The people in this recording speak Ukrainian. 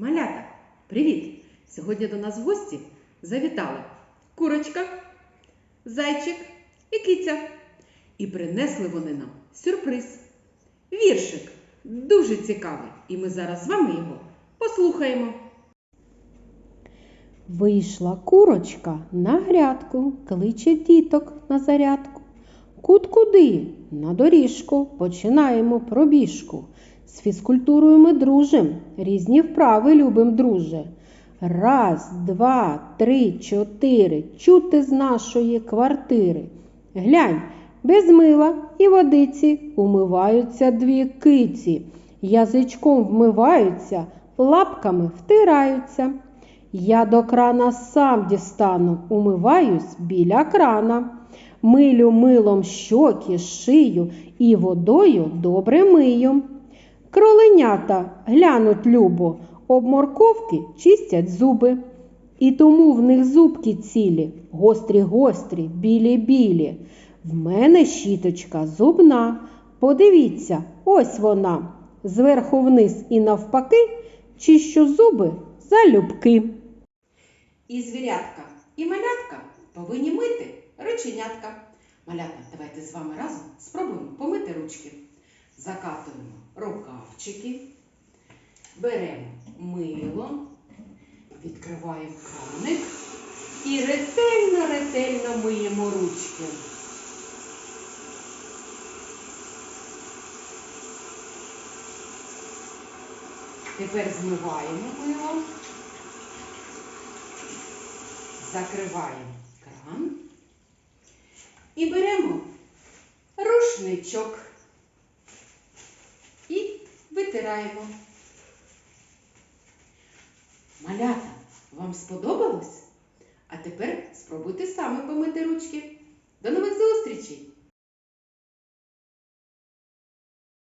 Малята, привіт! Сьогодні до нас в гості завітали курочка, зайчик і киця. І принесли вони нам сюрприз. Віршик дуже цікавий, і ми зараз з вами його послухаємо. Вийшла курочка на грядку, кличе діток на зарядку. Кут куди? На доріжку, починаємо пробіжку. З фізкультурою ми дружим, різні вправи любим, друже. Раз, два, три, чотири, чути з нашої квартири. Глянь, без мила і водиці умиваються дві киці, язичком вмиваються, лапками втираються. Я до крана сам дістану, умиваюсь біля крана. Милю милом щоки, шию і водою добре мию. Кроленята глянуть любо, об морковки чистять зуби. І тому в них зубки цілі, гострі гострі, білі білі. В мене щіточка зубна. Подивіться, ось вона. Зверху вниз і навпаки, чищу зуби залюбки. І звірятка, і малятка повинні мити рученятка. Малята, давайте з вами разом спробуємо помити ручки. Закатуємо рукавчики, беремо мило, відкриваємо краник і ретельно-ретельно миємо ручки. Тепер змиваємо мило. Закриваємо кран і беремо рушничок витираємо. Малята, вам сподобалось? А тепер спробуйте саме помити ручки. До нових зустрічей!